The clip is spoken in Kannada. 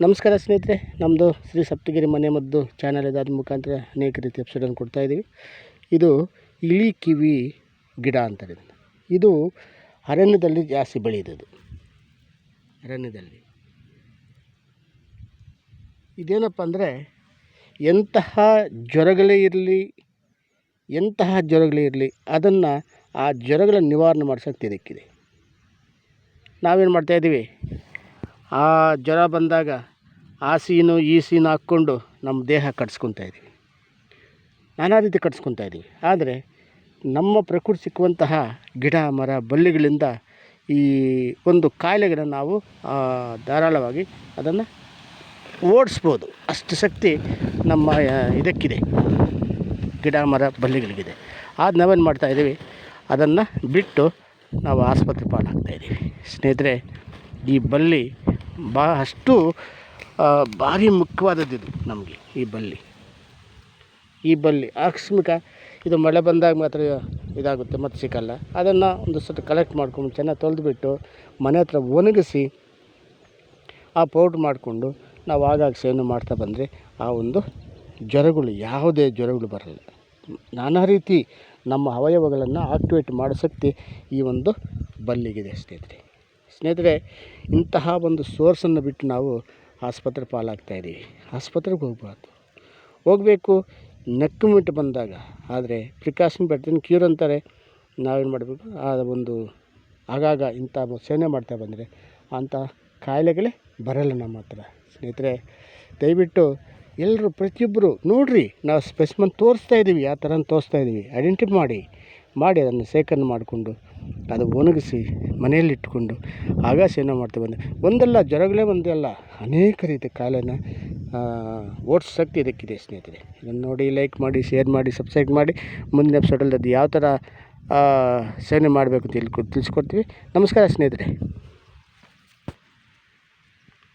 ನಮಸ್ಕಾರ ಸ್ನೇಹಿತರೆ ನಮ್ಮದು ಶ್ರೀ ಸಪ್ತಗಿರಿ ಮನೆ ಮದ್ದು ಚಾನಲ್ ಇದಾದ ಮುಖಾಂತರ ಅನೇಕ ರೀತಿ ಎಪಿಸೋಡನ್ನು ಕೊಡ್ತಾಯಿದ್ದೀವಿ ಇದು ಇಳಿ ಕಿವಿ ಗಿಡ ಅಂತಾರೆ. ಇದು ಅರಣ್ಯದಲ್ಲಿ ಜಾಸ್ತಿ ಬೆಳೆಯೋದು ಅರಣ್ಯದಲ್ಲಿ. ಇದೇನಪ್ಪ ಅಂದರೆ, ಎಂತಹ ಜ್ವರಗಳೇ ಇರಲಿ, ಎಂತಹ ಜ್ವರಗಳೇ ಇರಲಿ, ಅದನ್ನು ಆ ಜ್ವರಗಳ ನಿವಾರಣೆ ಮಾಡೋ ಶಕ್ತಿ ಇದಕ್ಕಿದೆ. ನಾವೇನು ಮಾಡ್ತಾಯಿದ್ದೀವಿ ಆ ಜ್ವರ ಬಂದಾಗ ಆ ಸೀನು, ಈ ಸೀನು ಹಾಕ್ಕೊಂಡು ನಮ್ಮ ದೇಹ ಕಟ್ಸ್ಕೊತಾ ಇದ್ದೀವಿ. ನಾನಾ ರೀತಿ ಕಟ್ಸ್ಕೊತಾ ಇದ್ದೀವಿ. ಆದರೆ ನಮ್ಮ ಪ್ರಕೃತಿ ಸಿಕ್ಕುವಂತಹ ಗಿಡ, ಮರ, ಬಳ್ಳಿಗಳಿಂದ ಈ ಒಂದು ಕಾಯಿಲೆಗಳನ್ನು ನಾವು ಧಾರಾಳವಾಗಿ ಅದನ್ನು ಓಡಿಸ್ಬೋದು. ಅಷ್ಟು ಶಕ್ತಿ ನಮ್ಮ ಇದಕ್ಕಿದೆ. ಗಿಡ, ಮರ, ಬಳ್ಳಿಗಳಿಗಿದೆ. ಆದ ನಾವೇನು ಮಾಡ್ತಾಯಿದ್ದೀವಿ ಅದನ್ನು ಬಿಟ್ಟು ನಾವು ಆಸ್ಪತ್ರೆ ಪಾಲಾಗ್ತಾಯಿದ್ದೀವಿ ಸ್ನೇಹಿತರೆ, ಈ ಬಳ್ಳಿ ಬಾ ಅಷ್ಟು ಭಾರಿ ಇದು ನಮಗೆ ಈ ಬಳ್ಳಿ. ಈ ಬಳ್ಳಿ ಆಕಸ್ಮಿಕ ಇದು ಮಳೆ ಬಂದಾಗ ಮಾತ್ರ ಇದಾಗುತ್ತೆ, ಮತ್ತು ಸಿಕ್ಕಲ್ಲ ಅದನ್ನು ಒಂದು ಸ್ವಲ್ಪ ಕಲೆಕ್ಟ್ ಮಾಡ್ಕೊಂಡು ಚೆನ್ನಾಗಿ ತೊಳೆದುಬಿಟ್ಟು ಮನೆ ಹತ್ರ ಒಣಗಿಸಿ ಆ ಪೌಡ್ರ್ ಮಾಡಿಕೊಂಡು ನಾವು ಆಗಾಗ ಸೇವನೆ ಮಾಡ್ತಾ ಬಂದರೆ ಆ ಒಂದು ಜ್ವರಗಳು, ಯಾವುದೇ ಜ್ವರಗಳು ಬರಲ್ಲ. ನಾನಾ ರೀತಿ ನಮ್ಮ ಅವಯವಗಳನ್ನು ಆಕ್ಟಿವೇಟ್ ಮಾಡೋ ಶಕ್ತಿ ಈ ಒಂದು ಬಲ್ಲಿಗಿದೆ ಸ್ನೇಹಿತರೆ ಸ್ನೇಹಿತರೆ, ಇಂತಹ ಒಂದು ಸೋರ್ಸನ್ನು ಬಿಟ್ಟು ನಾವು ಆಸ್ಪತ್ರೆ ಪಾಲಾಗ್ತಾ ಇದ್ದೀವಿ. ಆಸ್ಪತ್ರೆಗೆ ಹೋಗಬಾರ್ದು. ಹೋಗಬೇಕು, ನೆಕ್ಕು ಮಿಟ್ಟು ಬಂದಾಗ. ಆದರೆ, ಪ್ರಿಕಾಷನ್ ಬೆಟ್ರ್ ಕ್ಯೂರ್ ಅಂತಾರೆ. ನಾವೇನು ಮಾಡಬೇಕು? ಆ ಒಂದು ಆಗಾಗ ಇಂಥ ಸೇವನೆ ಮಾಡ್ತಾ ಬಂದರೆ ಅಂಥ ಕಾಯಿಲೆಗಳೇ ಬರಲ್ಲ ನಮ್ಮ ಹತ್ರ. ಸ್ನೇಹಿತರೆ, ದಯವಿಟ್ಟು ಎಲ್ಲರೂ ಪ್ರತಿಯೊಬ್ಬರು ನೋಡಿರಿ, ನಾವು ಸ್ಪೆಸ್ಮನ್ ತೋರಿಸ್ತಾ ಇದ್ದೀವಿ ಯಾವ ಥರ ತೋರಿಸ್ತಾ ಇದ್ದೀವಿ ಐಡೆಂಟಿಫೈ ಮಾಡಿ. ಮಾಡಿ ಅದನ್ನು ಶೇಖರಣೆ ಮಾಡಿಕೊಂಡು ಅದು ಒಣಗಿಸಿ ಮನೆಯಲ್ಲಿಟ್ಟುಕೊಂಡು ಆಗ ಸೇವನೆ ಮಾಡ್ತಾ ಬಂದೆ. ಒಂದಲ್ಲ ಜ್ವರಗಳೇ ಅಲ್ಲ, ಅನೇಕ ರೀತಿಯ ಕಾಯಿಲೆನ ಓಡಿಸೋ ಶಕ್ತಿ ಇದಕ್ಕಿದೆ ಸ್ನೇಹಿತರೆ. ಇದನ್ನು ನೋಡಿ ಲೈಕ್ ಮಾಡಿ ಶೇರ್ ಮಾಡಿ ಸಬ್ಸ್ಕ್ರೈಬ್ ಮಾಡಿ. ಮುಂದಿನ ಎಪಿಸೋಡಲ್ಲಿ ಅದು ಯಾವ ಥರ ಸೇವನೆ ಮಾಡಬೇಕು ಅಂತ ತಿಳ್ಕೊ ತಿಳಿಸ್ಕೊಡ್ತೀವಿ. ನಮಸ್ಕಾರ ಸ್ನೇಹಿತರೆ.